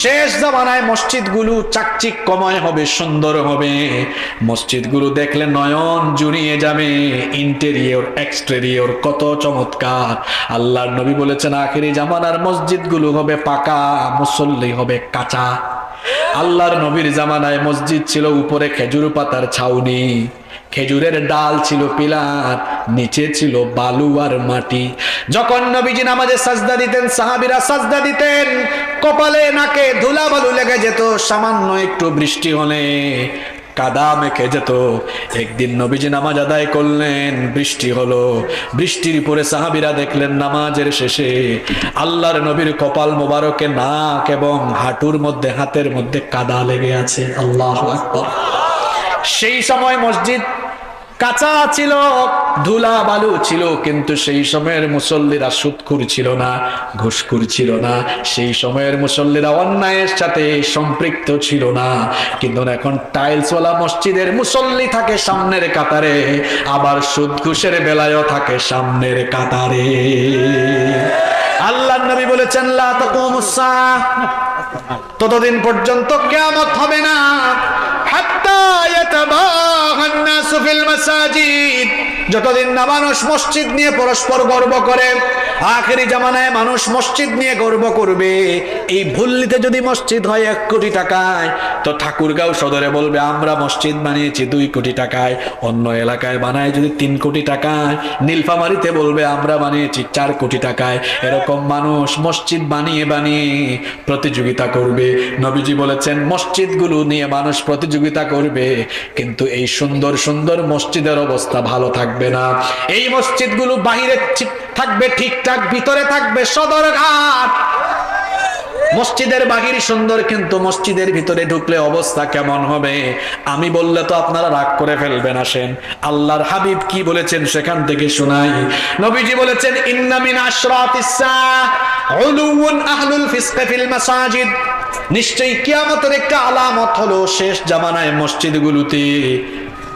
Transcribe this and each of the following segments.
শেষ জামানায় মসজিদগুলো চাকচিক্যময় হবে, সুন্দর হবে। মসজিদগুলো দেখলে নয়ন জুড়িয়ে যাবে। ইন্টেরিয়র, এক্সটেরিয়র কত চমৎকার। আল্লাহর নবী বলেছেন, আখেরি জামানার মসজিদগুলো হবে পাকা, মুসল্লি হবে কাঁচা। আল্লাহর নবীর জামানায় মসজিদ ছিল, উপরে খেজুর পাতার ছাউনি। খেজুরের ডাল ছিল পিলার, নিচে ছিল বালু আর মাটি। যখন নবীজি নামাজে সাজদা দিতেন, সাহাবিরা সাজদা দিতেন, কপালে, নাকে ধুলা বালু লেগে যেত, সামান্য একটু বৃষ্টি হলে। কাদা মেখে যেত একদিন নবীজি নামাজ আদায় করলেন, বৃষ্টি হলো। বৃষ্টির উপরে সাহাবিরা দেখলেন নামাজের শেষে আল্লাহর নবীর কপাল মোবারকে নাক এবং হাঁটুর মধ্যে, হাতের মধ্যে কাদা লেগে আছে। আল্লাহ সেই সময় মসজিদ কাঁচা ছিল, ধুলা বালু ছিল, কিন্তু সেই সময়ের মুসল্লিরা সুৎখুর ছিল না, ঘুষখুর ছিল না। সেই সময়ের মুসল্লিরা অন্যায়ের সাথে সম্পৃক্ত ছিল না। কিন্তু এখন টাইলসওয়ালা মসজিদের মুসল্লি থাকে সামনের কাতারে, আবার সুদ ঘুষের বেলায়ও থাকে সামনের কাতারে। আল্লাহ নবী বলেছেন। ততদিন পর্যন্ত কেয়ামত হবে না। হাত্তা মাসাজিদ যতদিন না মানুষ মসজিদ নিয়ে পরস্পর গর্ব করে, আখেরি জামানায় মানুষ মসজিদ নিয়ে গর্ব করবে। এই ভুল্লিতে যদি মসজিদ হয় এক কোটি টাকায়, তো ঠাকুরগাঁও সদরে বলবে, আমরা মসজিদ বানিয়েছি দুই কোটি টাকায়, অন্য এলাকায় বানায় যদি তিন কোটি টাকায়। নীলফামারিতে বলবে, আমরা বানিয়েছি চার কোটি টাকায়। এরকম মানুষ মসজিদ বানিয়ে বানিয়ে প্রতিযোগিতা করবে। নবীজি বলেছেন, মসজিদগুলো নিয়ে মানুষ প্রতিযোগিতা করবে, কিন্তু এই সুন্দর সুন্দর মসজিদের অবস্থা ভালো থাকবে না। এই মসজিদগুলো বাহিরে থাকবে ঠিকঠাক ভিতরে থাকবে সদরঘাট মসজিদের বাহির সুন্দর, কিন্তু মসজিদের ভিতরে ঢুকলে অবস্থা কেমন হবে? আমি বললে তো আপনারা রাগ করে ফেলবেন, আসেন। আল্লাহর হাবিব কি বলেছেন সেখান থেকে শোনাই। নবীজি বলেছেন ইন্নামিন নিশ্চয়ই কিয়ামতের একটা আলামত হলো শেষ জামানায় মসজিদগুলোতে।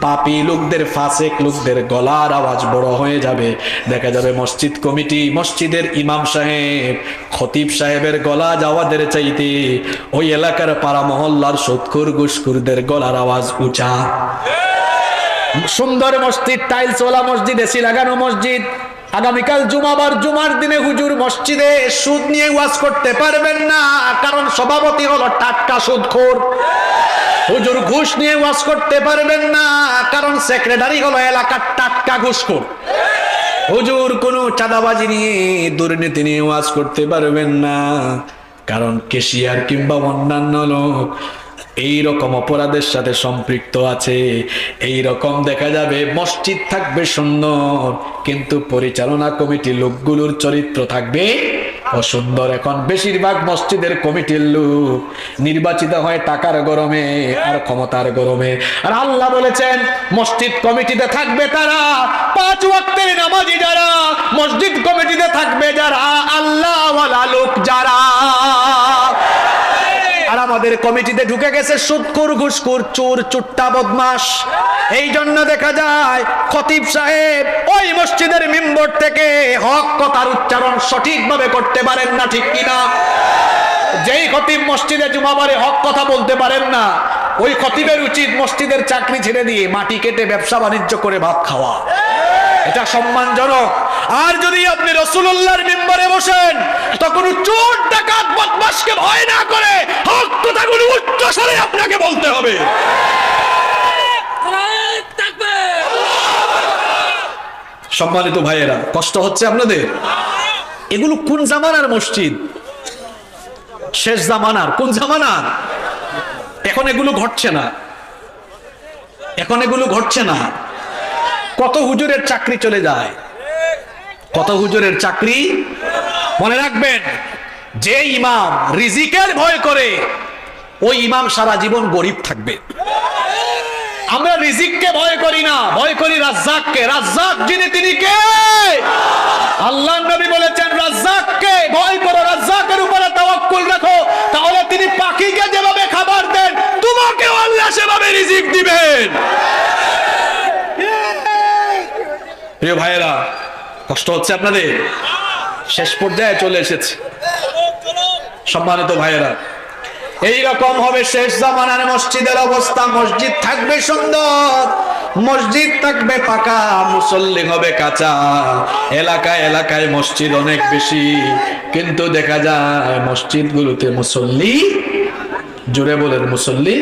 পাপি লোকদের ফাসেক, লোকদের গলার আওয়াজ বড় হয়ে যাবে। দেখা যাবে মসজিদ কমিটি, মসজিদের ইমাম সাহেব, খতিব সাহেবের গলা যাওয়াদের চাইতে ওই এলাকার পাড়া মহল্লার সৎকুর গুসকুরদের গলার আওয়াজ উঁচা। সুন্দর মসজিদ টাইলসওয়ালা মসজিদ, এসি লাগানো মসজিদ। আগামীকাল জুমাবার, জুমার দিনে হুজুর মসজিদে সুদ নিয়ে ওয়াজ করতে পারবেন না, কারণ সভাপতি হলো টাটকা সুদখোর। হুজুর ঘুষ নিয়ে ওয়াজ করতে পারবেন না, কারণ সেক্রেটারি হলো এলাকার টাটকা ঘুষখোর। হুজুর কোনো চাঁদাবাজি নিয়ে, দুর্নীতি নিয়ে ওয়াজ করতে পারবেন না, কারণ কেশিয়ার কিংবা অন্যান্য লোক এই রকম অপরাধের সাথে সম্পৃক্ত আছে এই রকম দেখা যাবে মসজিদ থাকবে সুন্দর, কিন্তু পরিচালনা কমিটি লোকগুলোর চরিত্র থাকবে অসুন্দর এখন বেশিরভাগ মসজিদের কমিটির লোক নির্বাচিত হয় টাকার গরমে আর ক্ষমতার গরমে। আর আল্লাহ বলেছেন, মসজিদ কমিটিতে থাকবে তারা, পাঁচ ওয়াক্তের নামাজি যারা, মসজিদ কমিটিতে থাকবে যারা, আল্লাহওয়ালা লোক যারা। আমাদের কমিটিতে ঢুকে গেছে সুৎকুর, ঘুষকুর, চোর, চুট্টা বদমাস এই জন্য দেখা যায় খতিব সাহেব ওই মসজিদের মেম্বর থেকে হক কথার উচ্চারণ সঠিকভাবে করতে পারেন না, ঠিক কিনা যেই খতিব মসজিদে জুমাবারে হক কথা বলতে পারেন না, ওই খতিবের উচিত মসজিদের চাকরি ছেড়ে দিয়ে মাটি কেটে ব্যবসা বাণিজ্য করে ভাত খাওয়া। এটা সম্মানজনক। আর যদি আপনি রসুল্লাহর মেম্বারে বসেন, তখন চোর, ডাকাত বদমাসকে আপনাকে বলতে হবে। সম্মানিত ভাইয়েরা, কষ্ট হচ্ছে আপনাদের? এগুলো কোন জামানার মসজিদ? শেষ জামানার, কোন জামানার? এখন এগুলো ঘটছে না। এখন এগুলো ঘটছে না। কত হুজুরের চাকরি চলে যায়। কত হুজুরের চাকরি? মনে রাখবেন, যে ইমাম রিজিকের ভয় করে ওই ইমাম সারা জীবন গরিব থাকবে। আমরা রিজিককে ভয় করি না, ভয় করি রাজ্জাককে। রাজ্জাক যিনি, তিনি কে? আল্লাহ নবী বলেছেন, রাজ্জাককে ভয় করো, রাজ্জাকের উপরে তাওয়াক্কুল রাখো। তাহলে তিনি পাখিকে যেভাবে খাবার দেন, তোমাকেও আল্লাহ সেভাবে রিজিক দিবেন। প্রিয় ভাইয়েরা, কষ্ট হচ্ছে আপনাদের? শেষ পর্যায়ে চলে এসেছে। সম্মানিত ভাইয়েরা এই রকম হবে শেষ জামানার মসজিদের অবস্থা। মসজিদ থাকবে সুন্দর, মসজিদ থাকবে পাকা, মুসল্লি হবে কাঁচা। এলাকায় এলাকায় মসজিদ অনেক বেশি, কিন্তু দেখা যায় মসজিদগুলোতে মুসল্লি জুড়ে বলেন মুসল্লি